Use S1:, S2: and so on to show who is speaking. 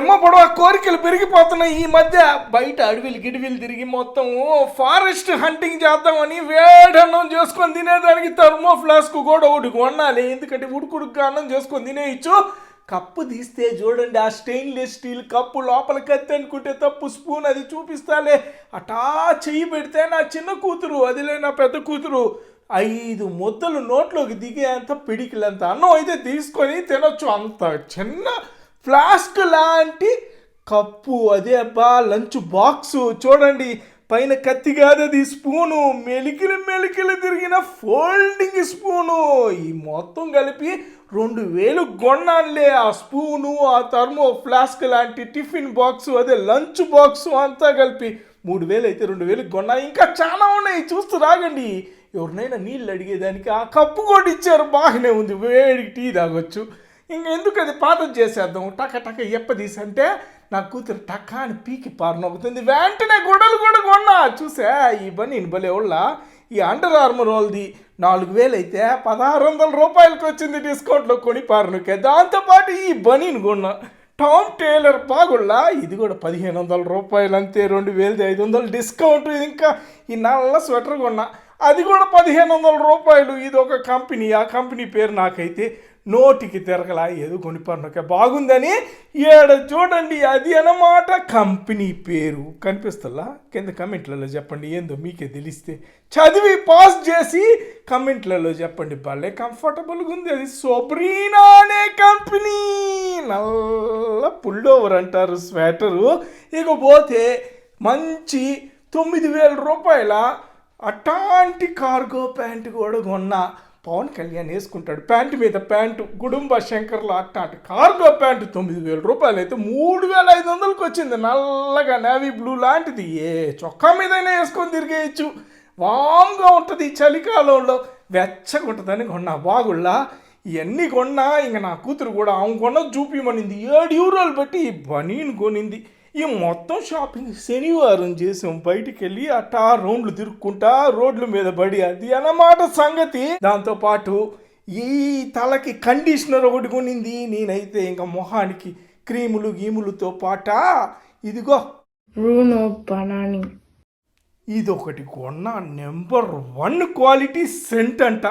S1: ఓయమ్మ పొడవ కోరికలు పెరిగిపోతున్నాయి. ఈ మధ్య బయట అడవిలు గిడివిలు తిరిగి మొత్తం ఫారెస్ట్ హంటింగ్ చేద్దామని వేడన్నం చేసుకొని తినేదానికి థర్మో ఫ్లాస్క్ కూడా ఒకటి కొనాలి. ఎందుకంటే ఉడుకుడుకు అన్నం చేసుకొని తినేయచ్చు. కప్పు తీస్తే చూడండి ఆ స్టెయిన్లెస్ స్టీల్ కప్పు లోపల కత్తి అనుకుంటే తప్పు స్పూన్ అది చూపిస్తాలే. అటా చెయ్యి పెడితే నా చిన్న కూతురు అదిలే నా పెద్ద కూతురు. ఐదు ముద్దలు నోట్లోకి దిగేంత పిడికిలంత అన్నం అయితే తీసుకొని తినొచ్చు. అంత చిన్న ఫ్లాస్క్ లాంటి కప్పు. అదే అబ్బా లంచ్ బాక్సు. చూడండి పైన కత్తి కాదది స్పూను. మెలికిలు మెలికిలు తిరిగిన ఫోల్డింగ్ స్పూను. ఈ మొత్తం కలిపి రెండు వేలు కొన్నానులే ఆ స్పూను ఆ థర్మో ఫ్లాస్క్ లాంటి టిఫిన్ బాక్సు అదే లంచ్ బాక్సు అంతా కలిపి మూడు వేలు అయితే రెండు వేలు కొన్నా ఇంకా చాలా ఉన్నాయి. చూస్తూ రాగండి. ఎవరినైనా నీళ్ళు అడిగేదానికి ఆ కప్పు కూడా ఇచ్చారు. బాగానే ఉంది. వేడికి టీ తాగొచ్చు. ఇంకెందుకు అది పాతం చేసేద్దాం. టక టక ఎప్పదీసి అంటే నా కూతురు టక్క అని పీకి పారనొక్కుతుంది వెంటనే గొడవలు కూడా కొన్నా. చూసా ఈ బని భలే వాళ్ళ ఈ అండర్ ఆర్మర్ వాళ్ళది నాలుగు వేలు అయితే పదహారు వందల రూపాయలకి వచ్చింది డిస్కౌంట్లో కొని పారనొక్కే దాంతోపాటు ఈ బనీని కొన్నా టామ్ టైలర్ బాగుళ్ళ. ఇది కూడా పదిహేను వందల రూపాయలు అంతే రెండు వేలది ఐదు వందలు డిస్కౌంట్. ఇంకా ఈ నల్ల స్వెటర్ కొన్నా. అది కూడా పదిహేను వందల రూపాయలు. ఇది ఒక కంపెనీ. ఆ కంపెనీ పేరు నాకైతే నోటికి తిరగలా ఏదో కొనిపడినక బాగుందని ఏడ చూడండి అది అన్నమాట కంపెనీ పేరు. కనిపిస్తుందా? కింద కమెంట్లలో చెప్పండి. ఏందో మీకే తెలిస్తే. చదివి పాస్ చేసి కమెంట్లలో చెప్పండి. భలే కంఫర్టబుల్గా ఉంది. అది సోబ్రీనా అనే కంపెనీ. నల్ల పుల్డోవర్ అంటారు స్వెటరు. ఇకపోతే మంచి తొమ్మిది వేల రూపాయల అట్లాంటి కార్గో ప్యాంట్ కూడా కొన్నా పవన్ కళ్యాణ్ వేసుకుంటాడు. ప్యాంటు మీద ప్యాంటు గుడుంబ శంకర్లో అట్లాంటి కార్గో ప్యాంటు తొమ్మిది వేల రూపాయలు అయితే మూడు వేల ఐదు వందలకి వచ్చింది. నల్లగా నేవీ బ్లూ లాంటిది. ఏ చొక్కా మీదైనా వేసుకొని తిరిగేయచ్చు వామ్గా ఉంటుంది చలికాలంలో. వెచ్చగా ఉంటుందని కొన్నా. బాగుళ్ళా ఇవన్నీ కొన్నా ఇంక నా కూతురు కూడా ఆమె కొన్న చూపిమనింది ఏడు యూరోలు పెట్టి ఈ బనీన్ కొనింది. ఈ మొత్తం షాపింగ్ శనివారం చేసాం. బయటికి వెళ్ళి అట్టా రౌండ్లు తిరుక్కుంటా రోడ్ల మీద పడి అది అన్నమాట సంగతి. దాంతో పాటు ఈ తలకి కండిషనర్ ఒకటి కొనింది. నేనైతే ఇంకా మొహానికి క్రీములు గీములతో పాట. ఇదిగో.
S2: Bruno Banani.
S1: ఇదొకటి కొన్న. నెంబర్ వన్ క్వాలిటీ సెంట్ అంట.